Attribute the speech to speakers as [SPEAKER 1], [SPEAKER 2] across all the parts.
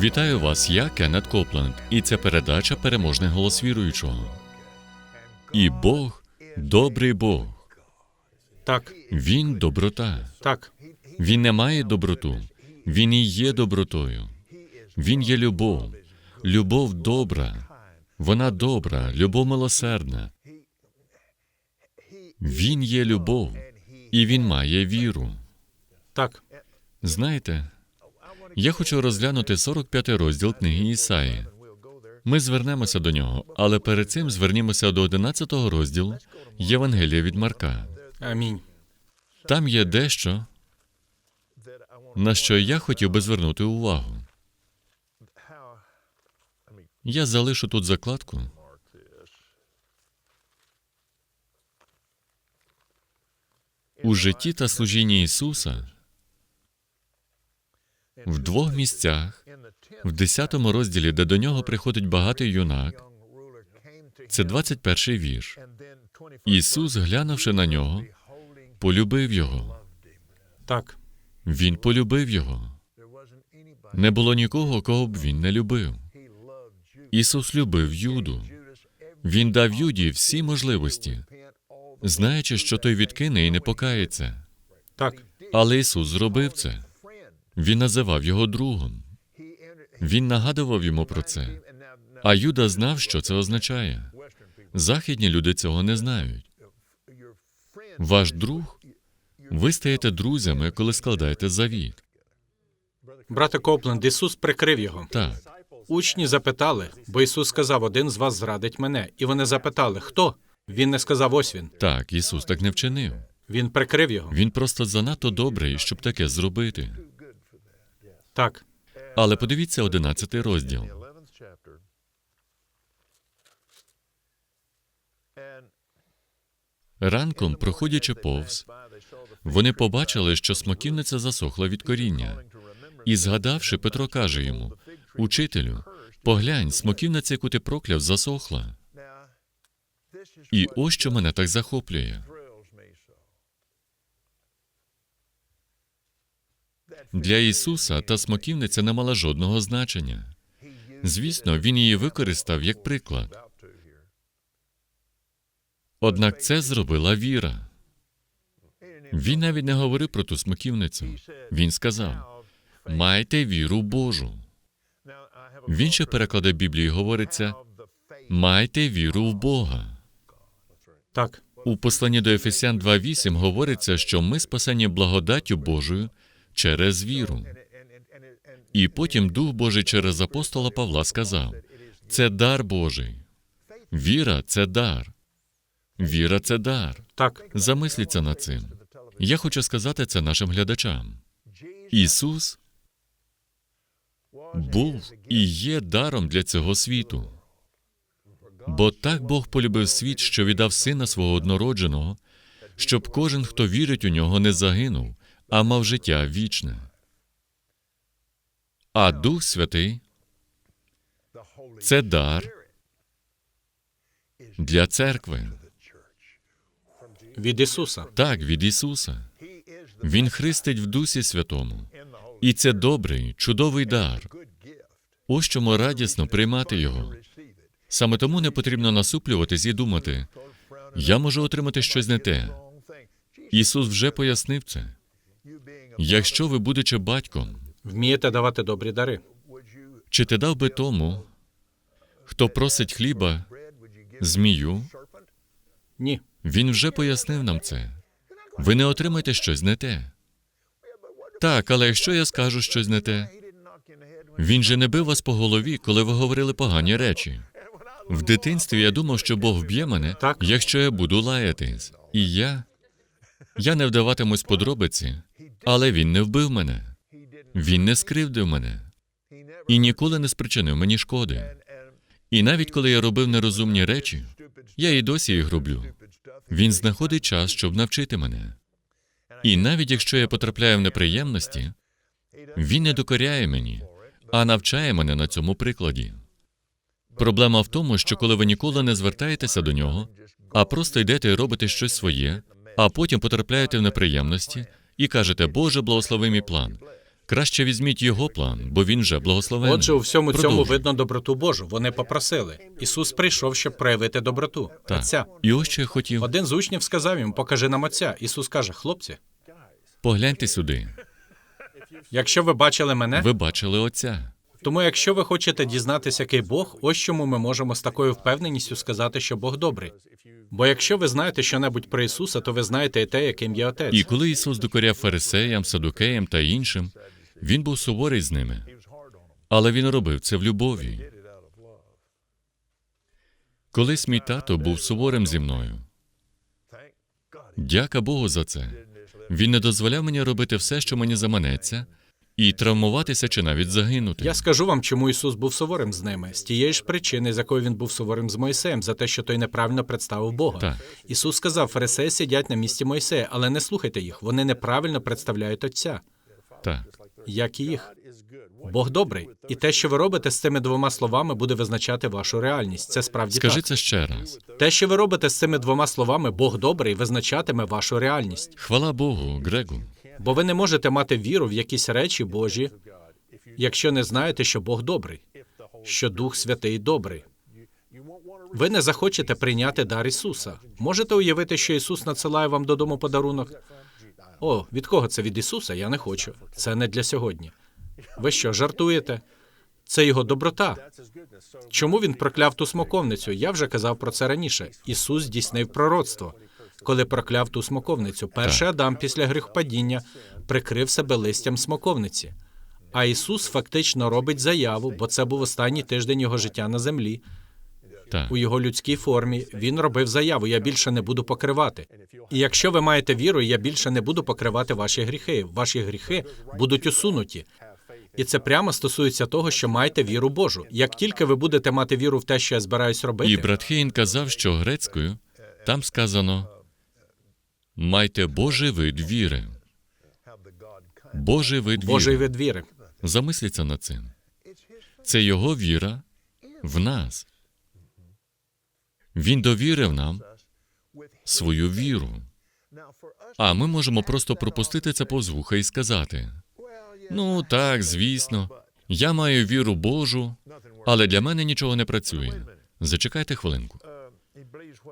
[SPEAKER 1] Вітаю вас, я Кеннет Копленд, і це передача Переможний голос віруючого. І Бог добрий Бог.
[SPEAKER 2] Так,
[SPEAKER 1] Він доброта.
[SPEAKER 2] так,
[SPEAKER 1] Він не має доброту. Він і є добротою. Він є любов. Любов добра. Вона добра, любов милосердна. Він є любов, і він має віру.
[SPEAKER 2] так.
[SPEAKER 1] Знаєте, я хочу розглянути 45 розділ книги Ісаї. Ми звернемося до нього, але перед цим звернімося до 11 розділу Євангелія від Марка.
[SPEAKER 2] Амінь.
[SPEAKER 1] Там є дещо, на що я хотів би звернути увагу. Я залишу тут закладку. У житті та служінні Ісуса в двох місцях, в 10 розділі, де до нього приходить багатий юнак, це 21 вірш. Ісус, глянувши на нього, полюбив його.
[SPEAKER 2] Так,
[SPEAKER 1] Він полюбив його. Не було нікого, кого б він не любив. Ісус любив Юду. Він дав Юді всі можливості, знаючи, що той відкине і не покається.
[SPEAKER 2] так,
[SPEAKER 1] Але Ісус зробив це. Він називав його другом. Він нагадував йому про це. А Юда знав, що це означає. Західні люди цього не знають. Ваш друг, ви стаєте друзями, коли складаєте завіт.
[SPEAKER 2] брате Копленд, Ісус прикрив його.
[SPEAKER 1] Так,
[SPEAKER 2] Учні запитали, бо Ісус сказав: один з вас зрадить мене. І вони запитали, хто? Він не сказав, ось він.
[SPEAKER 1] так, Ісус так не вчинив.
[SPEAKER 2] Він прикрив його.
[SPEAKER 1] Він просто занадто добрий, щоб таке зробити.
[SPEAKER 2] Так,
[SPEAKER 1] Але подивіться 11 розділ. Ранком, проходячи повз, вони побачили, що смоківниця засохла від коріння. І згадавши, Петро каже йому: Учителю, поглянь, смоківниця, яку ти прокляв, засохла. І ось що мене так захоплює. Для Ісуса та смоківниця не мала жодного значення. Звісно, він її використав як приклад. Однак це зробила віра. Він навіть не говорив про ту смоківницю. Він сказав: майте віру Божу. В інших перекладах Біблії говориться: майте віру в Бога.
[SPEAKER 2] так,
[SPEAKER 1] У посланні до Ефесян 2.8 говориться, що ми спасені благодаттю Божою через віру. І потім Дух Божий через апостола Павла сказав: це дар Божий. Віра це дар. Віра це дар.
[SPEAKER 2] так,
[SPEAKER 1] Замисліться над цим. Я хочу сказати це нашим глядачам. Ісус був і є даром для цього світу. Бо так Бог полюбив світ, що віддав сина свого однородженого, щоб кожен, хто вірить у нього, не загинув, а мав життя вічне. А Дух Святий це дар для церкви.
[SPEAKER 2] Від Ісуса.
[SPEAKER 1] Так, від Ісуса. Він хрестить в Дусі Святому. І це добрий, чудовий дар. Ось чому радісно приймати його. Саме тому не потрібно насуплюватись і думати, я можу отримати щось не те. Ісус вже пояснив це. Якщо ви, будучи батьком,
[SPEAKER 2] Вмієте давати добрі дари.
[SPEAKER 1] чи ти дав би тому, хто просить хліба, змію,
[SPEAKER 2] Ні.
[SPEAKER 1] він вже пояснив нам це. Ви не отримаєте щось не те. Так, але якщо я скажу щось не те, він же не бив вас по голові, коли ви говорили погані речі. В дитинстві я думав, що Бог вб'є мене,
[SPEAKER 2] Так.
[SPEAKER 1] якщо я буду лаятись. І я. Я не вдаватимусь подробиці, але він не вбив мене. Він не скривдив мене і ніколи не спричинив мені шкоди. І навіть коли я робив нерозумні речі, я і досі їх роблю. Він знаходить час, щоб навчити мене. І навіть якщо я потрапляю в неприємності, він не докоряє мені, а навчає мене на цьому прикладі. Проблема в тому, що коли ви ніколи не звертаєтеся до нього, а просто йдете і робите щось своє, а потім потрапляєте в неприємності і кажете, Боже, благослови мій план. Краще візьміть його план, бо він же благословений.
[SPEAKER 2] Отже, у всьому цьому видно доброту Божу. Вони попросили. Ісус прийшов, щоб проявити доброту.
[SPEAKER 1] Так.
[SPEAKER 2] Отця.
[SPEAKER 1] І ось що я хотів.
[SPEAKER 2] Один з учнів сказав йому: покажи нам отця. Ісус каже: хлопці,
[SPEAKER 1] Погляньте сюди.
[SPEAKER 2] якщо ви бачили мене,
[SPEAKER 1] Ви бачили отця.
[SPEAKER 2] Тому якщо ви хочете дізнатися, який Бог, ось чому ми можемо з такою впевненістю сказати, що Бог добрий. Бо якщо ви знаєте щонебудь про Ісуса, то ви знаєте і те, яким є Отець.
[SPEAKER 1] І коли Ісус докоряв фарисеям, садукеям та іншим, він був суворий з ними. Але він робив це в любові. Колись мій тато був суворим зі мною. Дяка Богу за це. Він не дозволяв мені робити все, що мені заманеться, і травмуватися чи навіть загинути.
[SPEAKER 2] Я скажу вам, чому Ісус був суворим з ними, з тієї ж причини, з якої він був суворим з Мойсеєм, за те, що той неправильно представив Бога.
[SPEAKER 1] Так.
[SPEAKER 2] Ісус сказав: фарисеї сидять на місці Мойсея, але не слухайте їх. Вони неправильно представляють Отця,
[SPEAKER 1] Так.
[SPEAKER 2] як і їх. Бог добрий, і те, що ви робите з цими двома словами, буде визначати вашу реальність. Це справді
[SPEAKER 1] Скажи
[SPEAKER 2] так.
[SPEAKER 1] це ще раз.
[SPEAKER 2] Те, що ви робите з цими двома словами, Бог добрий, визначатиме вашу реальність.
[SPEAKER 1] Хвала Богу, Грегу.
[SPEAKER 2] Бо ви не можете мати віру в якісь речі Божі, якщо не знаєте, що Бог добрий, що Дух Святий добрий. Ви не захочете прийняти дар Ісуса. Можете уявити, що Ісус надсилає вам додому подарунок? О, від кого це від Ісуса? Я не хочу. Це не для сьогодні. Ви що, жартуєте? Це його доброта. Чому він прокляв ту смоковницю? Я вже казав про це раніше. Ісус здійснив пророцтво, коли прокляв ту смоковницю. Перший Адам після гріхопадіння прикрив себе листям смоковниці. А Ісус фактично робить заяву, бо це був останній тиждень його життя на землі.
[SPEAKER 1] Так.
[SPEAKER 2] У його людській формі він робив заяву: я більше не буду покривати. І якщо ви маєте віру, я більше не буду покривати ваші гріхи. Ваші гріхи будуть усунуті. І це прямо стосується того, що маєте віру Божу. Як тільки ви будете мати віру в те, що я збираюсь робити,
[SPEAKER 1] І брат Хейн казав, що грецькою там сказано майте Божий вид віри. Божий вид
[SPEAKER 2] Божий
[SPEAKER 1] віри.
[SPEAKER 2] вид віри.
[SPEAKER 1] Замисліться над цим. Це його віра в нас. Він довірив нам свою віру. А ми можемо просто пропустити це повз вуха і сказати: ну так, звісно, я маю віру Божу, але для мене нічого не працює. Зачекайте хвилинку.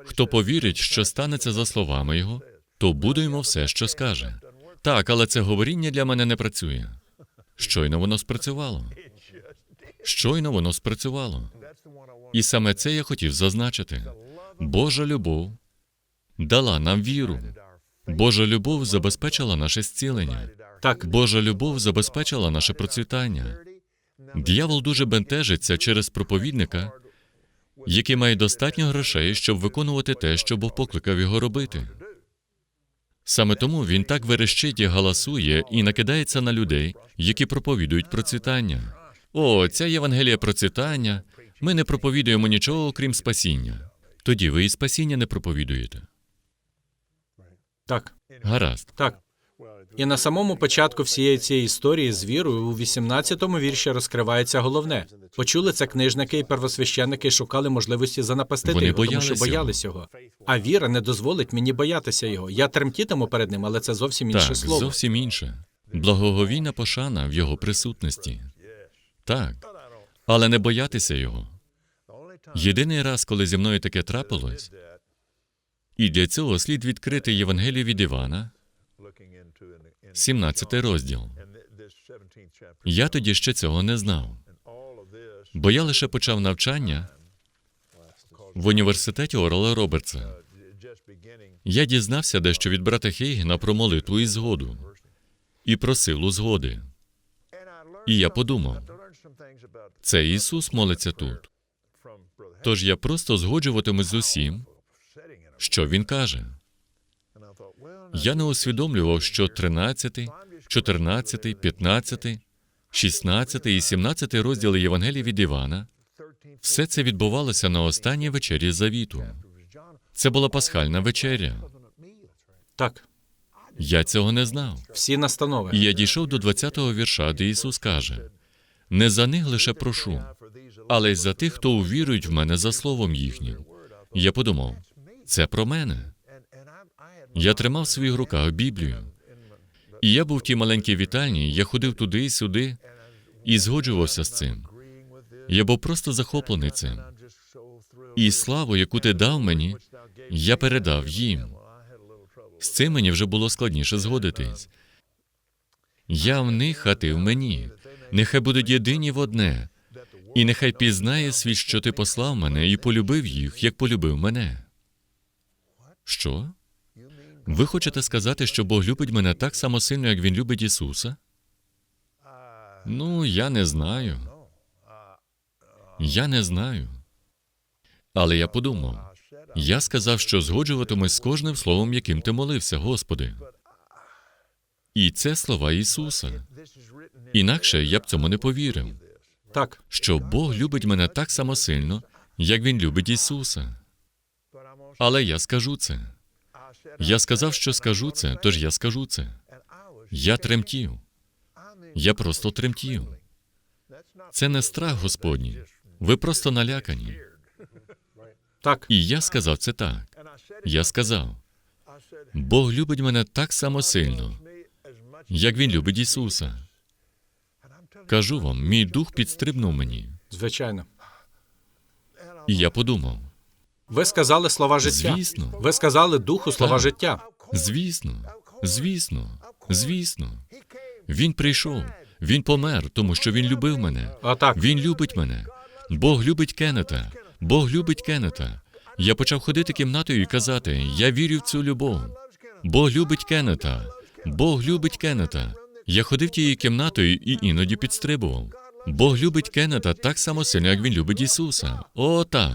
[SPEAKER 1] Хто повірить, що станеться за словами його, то буде йому все, що скаже. Так, але це говоріння для мене не працює. Щойно воно спрацювало. Щойно воно спрацювало. І саме це я хотів зазначити. Божа любов дала нам віру. Божа любов забезпечила наше зцілення.
[SPEAKER 2] Так,
[SPEAKER 1] Божа любов забезпечила наше процвітання. Д'явол дуже бентежиться через проповідника, який має достатньо грошей, щоб виконувати те, що Бог покликав його робити. Саме тому він так верещить і галасує і накидається на людей, які проповідують процвітання. О, ця Євангелія процвітання. Ми не проповідуємо нічого, окрім спасіння. Тоді ви і спасіння не проповідуєте.
[SPEAKER 2] так,
[SPEAKER 1] Гаразд.
[SPEAKER 2] так. І на самому початку всієї цієї історії з вірою у 18-му вірші розкривається головне. Почули це книжники і первосвященники шукали можливості занапастити
[SPEAKER 1] Вони
[SPEAKER 2] його, тому що
[SPEAKER 1] боялись
[SPEAKER 2] його. А віра не дозволить мені боятися його. Я тремтітиму перед ним, але це зовсім інше
[SPEAKER 1] Так,
[SPEAKER 2] слово.
[SPEAKER 1] зовсім інше. Благоговійна пошана в його присутності. Так. Але не боятися його. Єдиний раз, коли зі мною таке трапилось, і для цього слід відкрити Євангелію від Івана, 17 розділ. Я тоді ще цього не знав, бо я лише почав навчання в університеті Орла Робертса. Я дізнався дещо від брата Хейгена про молитву і згоду, і про силу згоди. І я подумав, це Ісус молиться тут. Тож я просто згоджуватимусь з усім, що Він каже. Я не усвідомлював, що 13, 14, 15, 16 і 17 розділи Євангелії від Івана все це відбувалося на останній вечері завіту. Це була пасхальна вечеря.
[SPEAKER 2] Так,
[SPEAKER 1] Я цього не знав.
[SPEAKER 2] всі настанови.
[SPEAKER 1] І я дійшов до 20-го вірша, де Ісус каже: не за них лише прошу, але й за тих, хто увірують в мене за словом їхнім. Я подумав, це про мене. Я тримав в своїх руках Біблію. І я був в тій маленькій вітальні, я ходив туди і сюди і згоджувався з цим. Я був просто захоплений цим. І славу, яку ти дав мені, я передав їм. З цим мені вже було складніше згодитись. Я в них, а ти в мені. Нехай будуть єдині в одне, і нехай пізнає світ, що ти послав мене і полюбив їх, як полюбив мене. Що? Ви хочете сказати, що Бог любить мене так само сильно, як Він любить Ісуса? Ну, я не знаю. Я не знаю. Але я подумав. Я сказав, що згоджуватимусь з кожним словом, яким ти молився, Господи. І це слова Ісуса. Інакше я б цьому не повірив,
[SPEAKER 2] Так,
[SPEAKER 1] що Бог любить мене так само сильно, як Він любить Ісуса. Але я скажу це. Я сказав, що скажу це, тож я скажу це. Я тремтів. Я просто тремтів. Це не страх Господній. Ви просто налякані.
[SPEAKER 2] так,
[SPEAKER 1] І я сказав це так. Я сказав: Бог любить мене так само сильно, як Він любить Ісуса. Кажу вам, мій дух підстрибнув мені.
[SPEAKER 2] звичайно.
[SPEAKER 1] І я подумав:
[SPEAKER 2] Ви сказали слова життя.
[SPEAKER 1] Звісно.
[SPEAKER 2] Ви сказали духу слова
[SPEAKER 1] Так.
[SPEAKER 2] життя.
[SPEAKER 1] звісно, звісно, звісно. Він прийшов, він помер, тому що він любив мене.
[SPEAKER 2] А так,
[SPEAKER 1] Він любить мене. Бог любить Кеннета. Бог любить Кеннета. Я почав ходити кімнатою і казати: Я вірю в цю любов. Бог любить Кеннета. Бог любить Кеннета. Я ходив тією кімнатою і іноді підстрибував. Бог любить Кеннета так само сильно, як він любить Ісуса. О, так.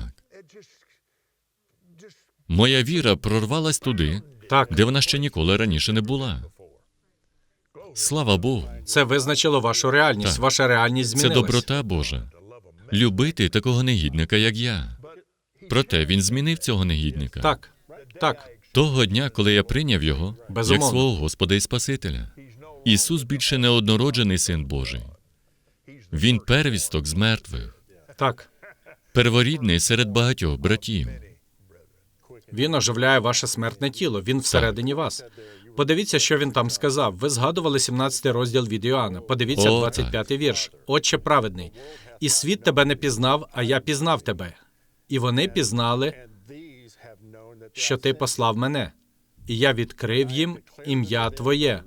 [SPEAKER 1] Моя віра прорвалась туди,
[SPEAKER 2] так,
[SPEAKER 1] де вона ще ніколи раніше не була. Слава Богу,
[SPEAKER 2] це визначило вашу реальність.
[SPEAKER 1] Так.
[SPEAKER 2] Ваша реальність
[SPEAKER 1] це доброта Божа. Любити такого негідника, як я. Проте він змінив цього негідника.
[SPEAKER 2] Так, так,
[SPEAKER 1] Того дня, коли я прийняв його
[SPEAKER 2] Безумовно.
[SPEAKER 1] як свого Господа і Спасителя. Ісус більше не однороджений син Божий. Він первісток з мертвих,
[SPEAKER 2] так.
[SPEAKER 1] перворідний серед багатьох братів.
[SPEAKER 2] Він оживляє ваше смертне тіло. Він всередині вас. Подивіться, що він там сказав. Ви згадували 17 розділ від Іоанна. Подивіться,
[SPEAKER 1] О,
[SPEAKER 2] 25 вірш. Отче праведний. І світ тебе не пізнав, а я пізнав тебе. І вони пізнали, що ти послав мене. І я відкрив їм ім'я Твоє.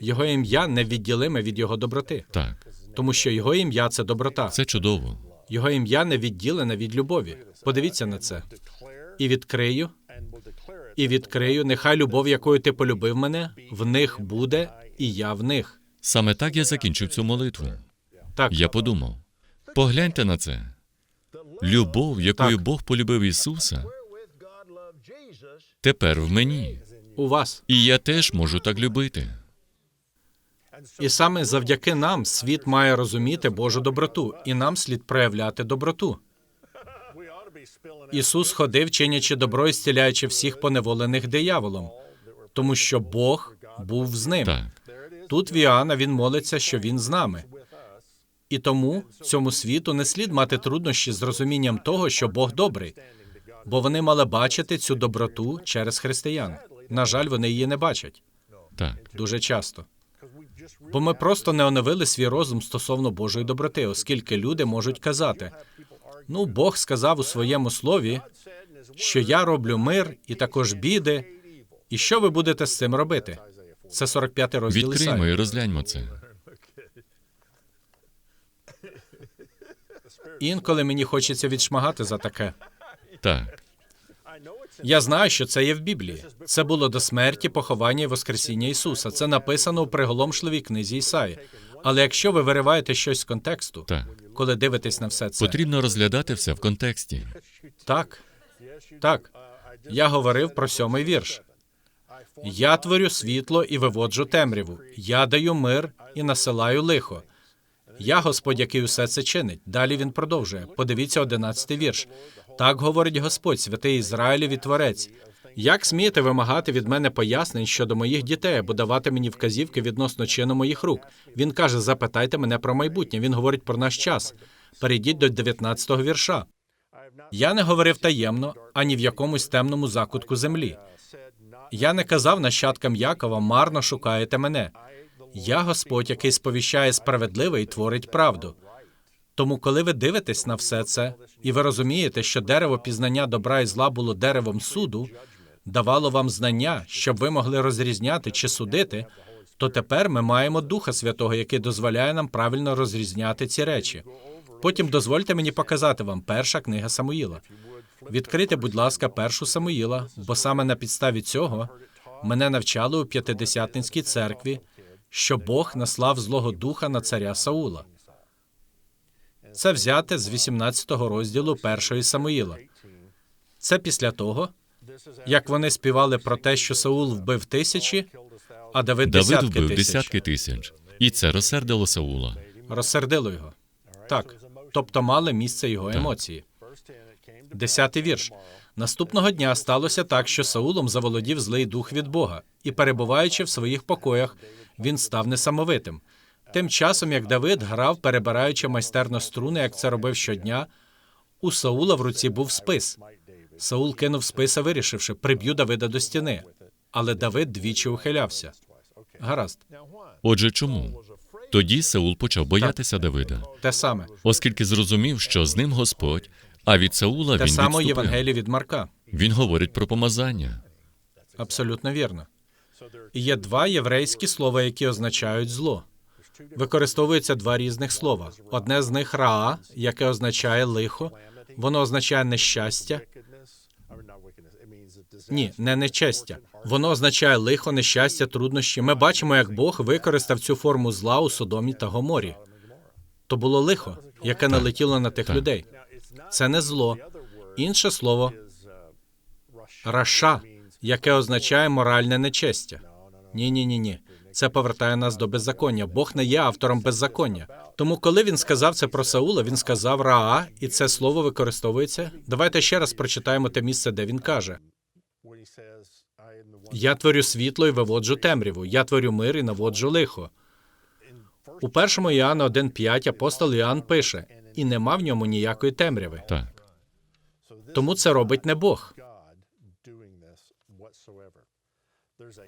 [SPEAKER 2] Його ім'я невідділиме від його доброти,
[SPEAKER 1] Так,
[SPEAKER 2] тому що його ім'я це доброта.
[SPEAKER 1] це чудово.
[SPEAKER 2] Його ім'я не відділене від любові. Подивіться на це. І відкрию, і відкрию, нехай любов, якою ти полюбив мене, в них буде, і я в них.
[SPEAKER 1] Саме так я закінчив цю молитву.
[SPEAKER 2] Так,
[SPEAKER 1] Я подумав: погляньте на це. Любов, якою
[SPEAKER 2] Так.
[SPEAKER 1] Бог полюбив Ісуса, тепер в мені.
[SPEAKER 2] у вас.
[SPEAKER 1] І я теж можу так любити.
[SPEAKER 2] І саме завдяки нам світ має розуміти Божу доброту, і нам слід проявляти доброту. Ісус ходив, чинячи добро і зціляючи всіх поневолених дияволом, тому що Бог був з ним.
[SPEAKER 1] Так,
[SPEAKER 2] Тут в Іоанна він молиться, що він з нами. І тому цьому світу не слід мати труднощі з розумінням того, що Бог добрий. бо вони мали бачити цю доброту через християн. На жаль, вони її не бачать
[SPEAKER 1] Так.
[SPEAKER 2] дуже часто. Бо ми просто не оновили свій розум стосовно Божої доброти, оскільки люди можуть казати: ну, Бог сказав у своєму слові, що я роблю мир і також біди. І що ви будете з цим робити? Це 45 розділ
[SPEAKER 1] Відкриймо і розгляньмо це.
[SPEAKER 2] Інколи мені хочеться відшмагати за таке.
[SPEAKER 1] Так.
[SPEAKER 2] Я знаю, що це є в Біблії. Це було до смерті, поховання і воскресіння Ісуса. Це написано у приголомшливій книзі Ісаї. Але якщо ви вириваєте щось з контексту,
[SPEAKER 1] Так.
[SPEAKER 2] коли дивитесь на все це,
[SPEAKER 1] Потрібно розглядати все в контексті.
[SPEAKER 2] так, так. Я говорив про сьомий вірш. Я творю світло і виводжу темряву. Я даю мир і насилаю лихо. Я Господь, який усе це чинить. Далі він продовжує. Подивіться одинадцятий вірш. Так говорить Господь, святий Ізраїлів і Творець. Як смієте вимагати від мене пояснень щодо моїх дітей або давати мені вказівки відносно чину моїх рук? Він каже: запитайте мене про майбутнє. Він говорить про наш час. Перейдіть до 19-го вірша. Я не говорив таємно ані в якомусь темному закутку землі. Я не казав нащадкам Якова, марно шукаєте мене. Я Господь, який сповіщає справедливе і творить правду. Тому, коли ви дивитесь на все це, і ви розумієте, що дерево пізнання добра і зла було деревом суду, давало вам знання, щоб ви могли розрізняти чи судити, то тепер ми маємо Духа Святого, який дозволяє нам правильно розрізняти ці речі. Потім дозвольте мені показати вам перша книга Самуїла. Відкрийте, будь ласка, першу Самуїла, бо саме на підставі цього мене навчали у п'ятидесятницькій церкві, що Бог наслав злого духа на царя Саула. Це взяте з 18-го розділу першої Самуїла. Це після того, як вони співали про те, що Саул вбив тисячі, а Давид
[SPEAKER 1] Давид
[SPEAKER 2] десятки
[SPEAKER 1] вбив
[SPEAKER 2] тисяч.
[SPEAKER 1] десятки тисяч. І це розсердило Саула.
[SPEAKER 2] Розсердило його. Так, тобто мали місце його емоції. Десятий вірш. Наступного дня сталося так, що Саулом заволодів злий дух від Бога, і, перебуваючи в своїх покоях, він став несамовитим. Тим часом, як Давид грав, перебираючи майстерно струни, як це робив щодня, у Саула в руці був спис. Саул кинув списа, вирішивши, приб'ю Давида до стіни. Але Давид двічі ухилявся. Гаразд,
[SPEAKER 1] Отже, чому? Тоді Саул почав боятися Давида,
[SPEAKER 2] те саме.
[SPEAKER 1] оскільки зрозумів, що з ним Господь, а від Саула
[SPEAKER 2] Те
[SPEAKER 1] він
[SPEAKER 2] саме. Євангелії від Марка.
[SPEAKER 1] Він говорить про помазання.
[SPEAKER 2] Абсолютно вірно. Є два єврейські слова, які означають зло. Використовуються два різних слова. Одне з них раа, яке означає лихо, воно означає нещастя. Ні, не нечестя. Воно означає лихо, нещастя, труднощі. Ми бачимо, як Бог використав цю форму зла у Содомі та Гоморі. То було лихо, яке налетіло на тих
[SPEAKER 1] Так.
[SPEAKER 2] людей. Це не зло. Інше слово раша, яке означає моральне нечестя. Ні, ні, ні, ні. Це повертає нас до беззаконня. Бог не є автором беззаконня. Тому, коли він сказав це про Саула, він сказав Раа, і це слово використовується. Давайте ще раз прочитаємо те місце, де він каже: Я творю світло і виводжу темряву, я творю мир і наводжу лихо. У першому Іоанна 1.5 апостол Іоанн пише: і нема в ньому ніякої темряви.
[SPEAKER 1] Так.
[SPEAKER 2] Тому це робить не Бог.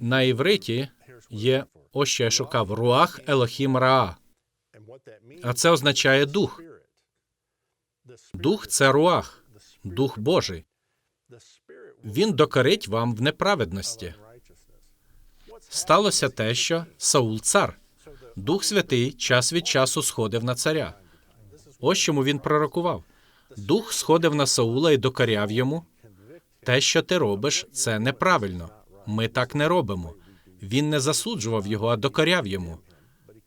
[SPEAKER 2] На івриті є ось що я шукав руах Елохім Раа. А це означає дух. Дух це руах, дух Божий. Він докорить вам в неправедності. Сталося те, що Саул цар. Дух Святий час від часу сходив на царя. Ось чому він пророкував. Дух сходив на Саула і докоряв йому. Те, що ти робиш, це неправильно. Ми так не робимо. Він не засуджував його, а докоряв йому.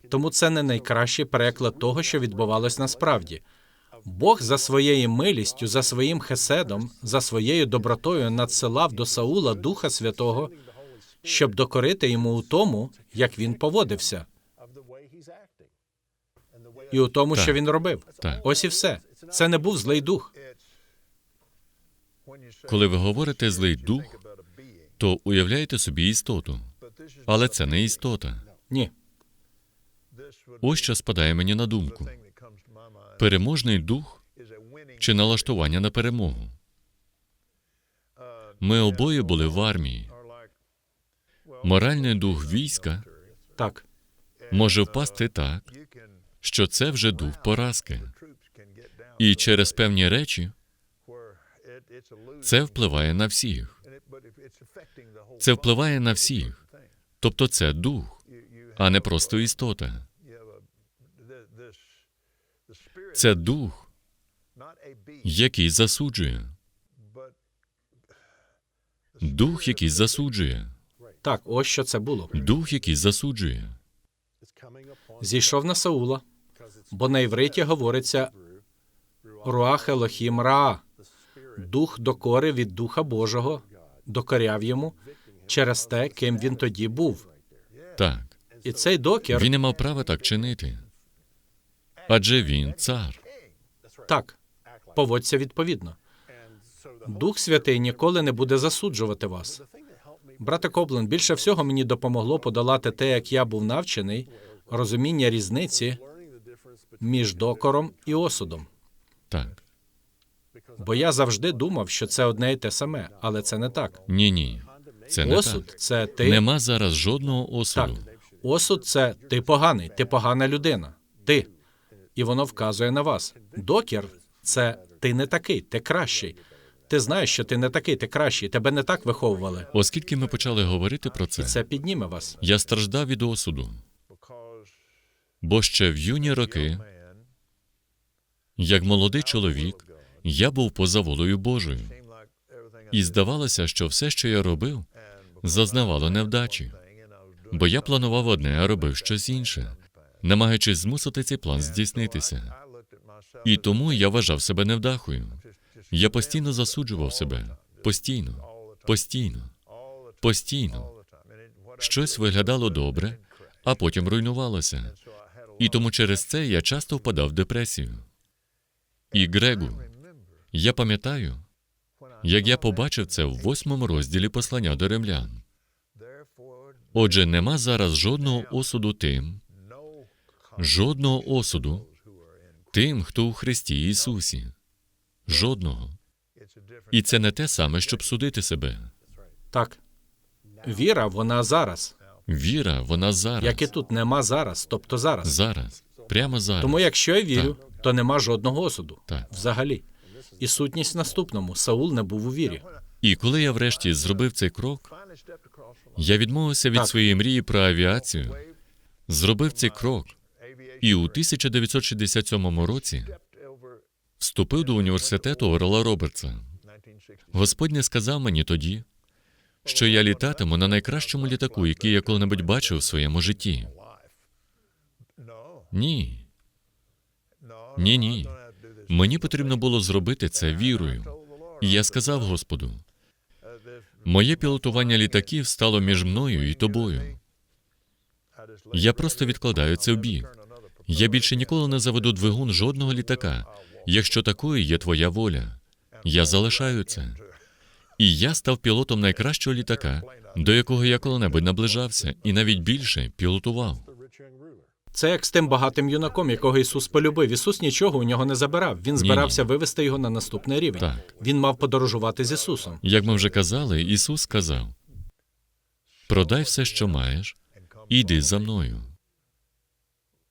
[SPEAKER 2] Тому це не найкращий переклад того, що відбувалось насправді. Бог за своєю милістю, за своїм хеседом, за своєю добротою надсилав до Саула Духа Святого, щоб докорити йому у тому, як він поводився, і у тому,
[SPEAKER 1] Так.
[SPEAKER 2] що він робив.
[SPEAKER 1] Так.
[SPEAKER 2] Ось і все. Це не був злий дух.
[SPEAKER 1] Коли ви говорите злий дух, то уявляєте собі істоту. Але це не істота.
[SPEAKER 2] Ні.
[SPEAKER 1] Ось що спадає мені на думку: переможний дух чи налаштування на перемогу. Ми обоє були в армії. Моральний дух війська
[SPEAKER 2] Так,
[SPEAKER 1] може впасти так, що це вже дух поразки. І через певні речі це впливає на всіх. Це впливає на всіх. Тобто це дух, а не просто істота. Це дух, який засуджує. Дух, який засуджує.
[SPEAKER 2] так, ось що це було.
[SPEAKER 1] Дух, який засуджує.
[SPEAKER 2] Зійшов на Саула, бо на івриті говориться Руах Елохім Raa. Дух докори від Духа Божого, докоряв йому через те, ким він тоді був.
[SPEAKER 1] Так,
[SPEAKER 2] І цей докір,
[SPEAKER 1] він не мав права так чинити. Адже він цар.
[SPEAKER 2] так, поводься відповідно. Дух Святий ніколи не буде засуджувати вас. Брате Коплен, більше всього мені допомогло подолати те, як я був навчений, розуміння різниці між докором і осудом.
[SPEAKER 1] Так.
[SPEAKER 2] Бо я завжди думав, що це одне і те саме, але це не так.
[SPEAKER 1] Ні, ні. Це не
[SPEAKER 2] Осуд
[SPEAKER 1] так.
[SPEAKER 2] це ти.
[SPEAKER 1] Нема зараз жодного
[SPEAKER 2] Так.
[SPEAKER 1] осуду.
[SPEAKER 2] Осуд це ти поганий, ти погана людина. Ти. І воно вказує на вас. Докір це ти не такий, ти кращий. Ти знаєш, що ти не такий, ти кращий. Тебе не так виховували.
[SPEAKER 1] Оскільки ми почали говорити про
[SPEAKER 2] І
[SPEAKER 1] це,
[SPEAKER 2] це підніме вас.
[SPEAKER 1] я страждав від осуду, бо ще в юні роки, як молодий чоловік, я був поза волею Божою. І здавалося, що все, що я робив, зазнавало невдачі, бо я планував одне, а робив щось інше, намагаючись змусити цей план здійснитися. І тому я вважав себе невдахою. Я постійно засуджував себе. Постійно, постійно, постійно. Щось виглядало добре, а потім руйнувалося. І тому через це я часто впадав в депресію. І Грегу, я пам'ятаю, як я побачив це в восьмому розділі послання до римлян. Отже, нема зараз жодного осуду тим, жодного осуду тим, хто у Христі Ісусі. Жодного. І це не те саме, щоб судити себе.
[SPEAKER 2] Так. Віра, вона зараз.
[SPEAKER 1] Віра, вона зараз.
[SPEAKER 2] Як і тут нема зараз, тобто зараз.
[SPEAKER 1] Зараз. Прямо зараз.
[SPEAKER 2] Тому якщо я вірю, то нема жодного осуду.
[SPEAKER 1] Так.
[SPEAKER 2] Взагалі. І сутність в наступному. Саул не був у вірі.
[SPEAKER 1] І коли я врешті зробив цей крок, я відмовився від
[SPEAKER 2] Так.
[SPEAKER 1] своєї мрії про авіацію, зробив цей крок, і у 1967 році вступив до університету Орла Робертса. Господь не сказав мені тоді, що я літатиму на найкращому літаку, який я коли-небудь бачив у своєму житті. Ні. Ні, ні. Мені потрібно було зробити це вірою. І я сказав Господу: моє пілотування літаків стало між мною і тобою. Я просто відкладаю це в бік. Я більше ніколи не заведу двигун жодного літака, якщо такою є твоя воля. Я залишаю це. І я став пілотом найкращого літака, до якого я коли-небудь наближався, і навіть більше пілотував.
[SPEAKER 2] Це як з тим багатим юнаком, якого Ісус полюбив. Ісус нічого у нього не забирав. Він збирався вивести його на наступний рівень.
[SPEAKER 1] Так.
[SPEAKER 2] Він мав подорожувати з Ісусом.
[SPEAKER 1] Як ми вже казали, Ісус сказав: продай все, що маєш, і йди за мною.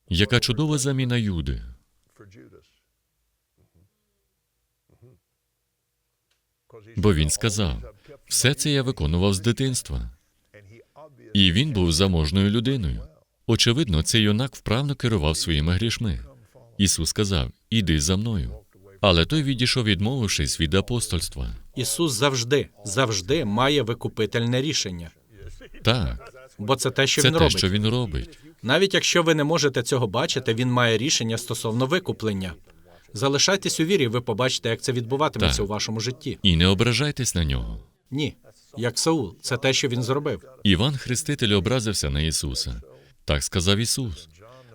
[SPEAKER 1] Яка чудова заміна Юди. Бо він сказав: все це я виконував з дитинства. І він був заможною людиною. Очевидно, цей юнак вправно керував своїми грішми. Ісус сказав: Іди за мною. Але той відійшов, відмовившись від апостольства.
[SPEAKER 2] Ісус завжди, завжди має викупительне рішення.
[SPEAKER 1] Так,
[SPEAKER 2] Бо це те, що
[SPEAKER 1] це
[SPEAKER 2] він
[SPEAKER 1] те,
[SPEAKER 2] робить.
[SPEAKER 1] що він робить.
[SPEAKER 2] Навіть якщо ви не можете цього бачити, він має рішення стосовно викуплення. Залишайтесь у вірі, ви побачите, як це відбуватиметься
[SPEAKER 1] Так.
[SPEAKER 2] у вашому житті.
[SPEAKER 1] І не ображайтесь на нього.
[SPEAKER 2] Ні, як Саул, це те, що він зробив.
[SPEAKER 1] Іван Хреститель образився на Ісуса. Так сказав Ісус.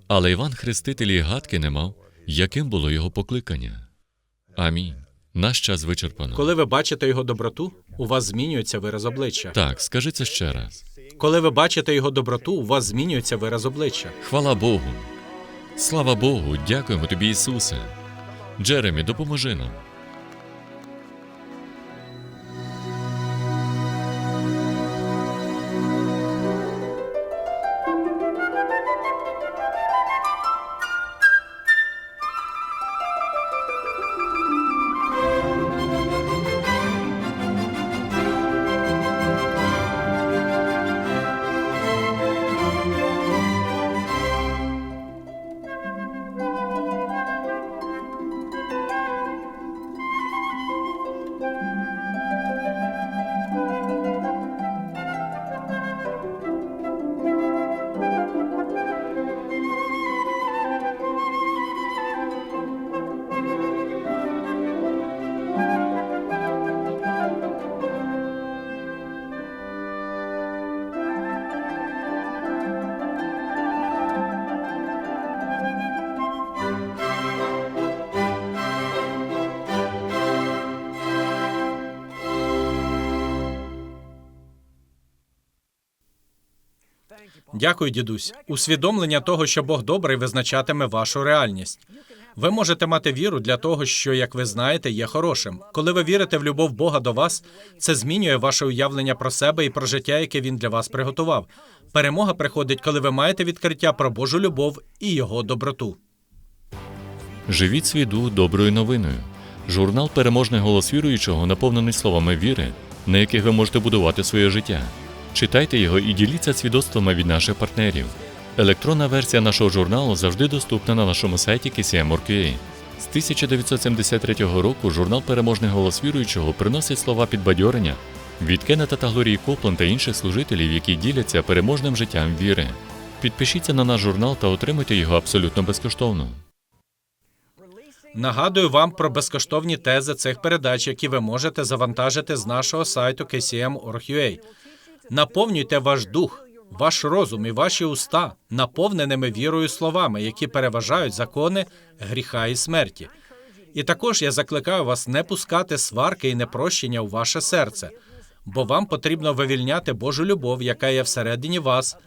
[SPEAKER 1] Але Іван Хреститель і гадки не мав, яким було його покликання. Амінь. Наш час вичерпано.
[SPEAKER 2] Коли ви бачите його доброту, у вас змінюється вираз обличчя.
[SPEAKER 1] Так, скажи це ще раз.
[SPEAKER 2] Коли ви бачите його доброту, у вас змінюється вираз обличчя.
[SPEAKER 1] Хвала Богу. Слава Богу, дякуємо тобі, Ісусе. Джеремі, допоможи нам.
[SPEAKER 2] Дякую, дідусь. Усвідомлення того, що Бог добрий, визначатиме вашу реальність. Ви можете мати віру для того, що, як ви знаєте, є хорошим. Коли ви вірите в любов Бога до вас, це змінює ваше уявлення про себе і про життя, яке він для вас приготував. Перемога приходить, коли ви маєте відкриття про Божу любов і його доброту.
[SPEAKER 1] Живіть свій дух доброю новиною. Журнал Переможний голос віруючого наповнений словами віри, на яких ви можете будувати своє життя. Читайте його і діліться свідоцтвами від наших партнерів. Електронна версія нашого журналу завжди доступна на нашому сайті KCM.org.ua. З 1973 року журнал Переможний голос віруючого приносить слова підбадьорення від Кеннета та Глорії Коплан та інших служителів, які діляться переможним життям віри. Підпишіться на наш журнал та отримайте його абсолютно безкоштовно.
[SPEAKER 2] Нагадую вам про безкоштовні тези цих передач, які ви можете завантажити з нашого сайту kcm.org.ua. Наповнюйте ваш дух, ваш розум і ваші уста наповненими вірою словами, які переважають закони гріха і смерті. І також я закликаю вас не пускати сварки і непрощення у ваше серце, бо вам потрібно вивільняти Божу любов, яка є всередині вас,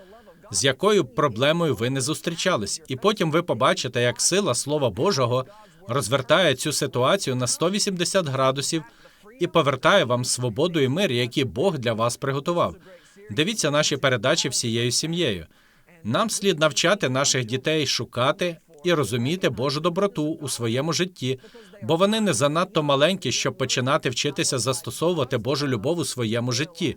[SPEAKER 2] з якою проблемою ви не зустрічались, і потім ви побачите, як сила Слова Божого розвертає цю ситуацію на 180 градусів і повертає вам свободу і мир, які Бог для вас приготував. Дивіться наші передачі всією сім'єю. Нам слід навчати наших дітей шукати і розуміти Божу доброту у своєму житті, бо вони не занадто маленькі, щоб починати вчитися застосовувати Божу любов у своєму житті.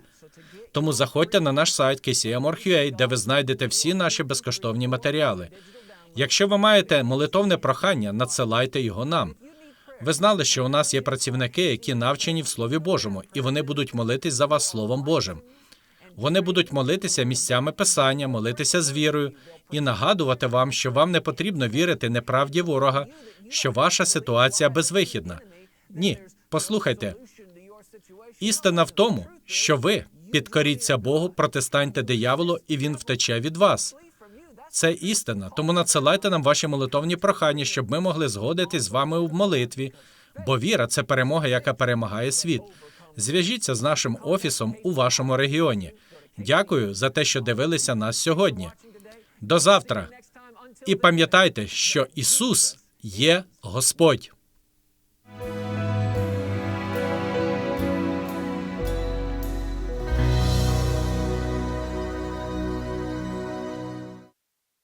[SPEAKER 2] Тому заходьте на наш сайт KCM.org.ua, де ви знайдете всі наші безкоштовні матеріали. Якщо ви маєте молитовне прохання, надсилайте його нам. Ви знали, що у нас є працівники, які навчені в Слові Божому, і вони будуть молитись за вас Словом Божим. Вони будуть молитися місцями писання, молитися з вірою і нагадувати вам, що вам не потрібно вірити неправді ворога, що ваша ситуація безвихідна. Ні, послухайте, істина в тому, що ви підкоріться Богу, протистаньте дияволу, і він втече від вас. Це істина. Тому надсилайте нам ваші молитовні прохання, щоб ми могли згодитись з вами в молитві. Бо віра це перемога, яка перемагає світ. Зв'яжіться з нашим офісом у вашому регіоні. Дякую за те, що дивилися нас сьогодні. До завтра. І пам'ятайте, що Ісус є Господь.